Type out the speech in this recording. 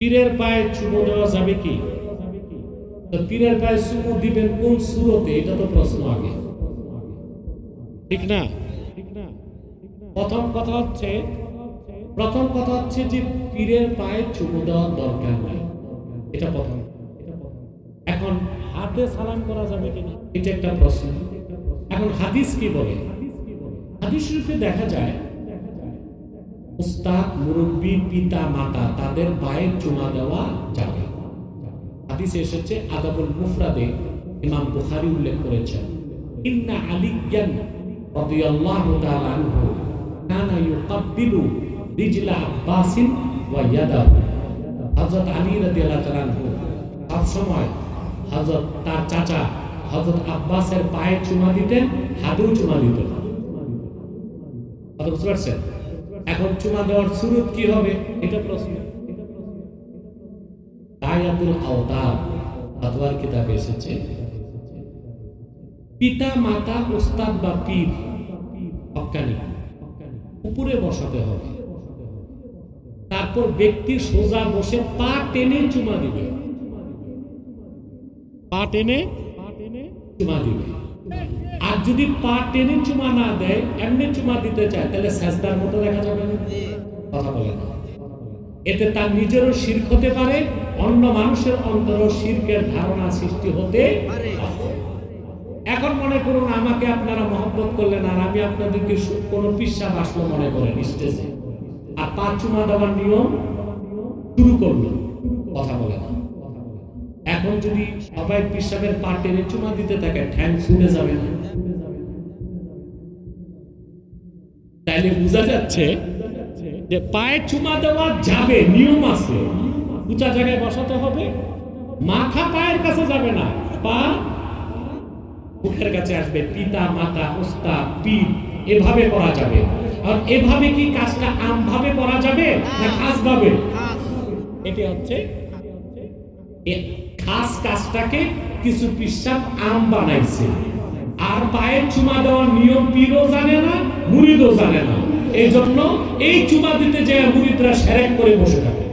পীরের পায়ে চুমো দেওয়া যাবে কি? পীরের পায়ে চুমু দিবেন কোন সুরতে? এটা তো প্রশ্ন আগে। ঠিক না? প্রথম কথা হচ্ছে, প্রথম কথা হচ্ছে যে পীরের পায়ে চুমো দেওয়ার দরকার নাই। এটা প্রথম। এখন হাতে সালাম করা যাবে কিনা? এটা একটা প্রশ্ন। এখন হাদিস কি বলে? হাদিস শরীফে দেখা যায় উস্তাদ, মুরব্বী, পিতা, মাতা, তাদের পায়ে চুমা দেওয়া যাবে। হাদিসে এসেছে আদাবুল মুফরাদে, ইমাম বুখারী উল্লেখ করেছেন। ইন্না আলিয়ান রাদিয়াল্লাহু তাআলা আনহু কানা ইউকাব্বিলু রিজলা আব্বাসিন ওয়া ইয়াদাহু। হযরত আলী রাদিয়াল্লাহু তাআলা আনহু সব সময় হযরত তার চাচা হযরত আব্বাসের পায়ে চুমা দিতেন, হাতেও চুমা দিতেন। কথা বুঝতে পারছেন? এখন চুমা দেওয়ার সুরত কি হবে? এটা প্রশ্ন। দায়াতুল আওতার কিতাবে এসেছে। পিতা, মাতা বা পীর হক্কানি উপরে বসাতে হবে। তারপর ব্যক্তি সোজা বসে পা টেনে চুমা দিবে। পা টেনে চুমা দিবে। আর যদি পা টেনে চুমা না দেয়, এমনি চুমা দিতে চায়, তাহলে সাজদার মতো দেখা যাবে কথা বলে এতে তার নিজেরও শির্ক হতে পারে, অন্য মানুষের অন্তরও শির্কের ধারণা সৃষ্টি হতে এখন মনে করুন, আমাকে আপনারা মহব্বত করলেন, আর আমি আপনাদেরকে কোনো পিসা বাসলো মনে করেন, স্টেজে। আর পা চুমা দেওয়ার নিয়ম শুরু করল কথা বলে না এখন যদি সবাই পিসাবের পা টেনে চুমা দিতে থাকে ঠ্যাং ছুটে যাবে না। তাইলে বোঝা যাচ্ছে যে পায়ে চুমা দেওয়া যাবে নিয়ম আছে। উঁচা জায়গায় বসাতে হবে। মাথা পায়ের কাছে যাবে না। পা মুখের কাছে আসবে। পিতা মাতা ওস্তাদ পীর এভাবে করা যাবে। আর এভাবে কি কাজটা আমভাবে করা যাবে না খাস। ভাবে এটি হচ্ছে খাস কাজটাকে কিছু পিসাব আম বানাইছে। আর পায়ের চুমা দেওয়ার নিয়ম পীরও জানে না, মুরিদও জানে না। এই জন্য এই চুমা দিতে যে মুরিদরা সেরেক করে বসে থাকে।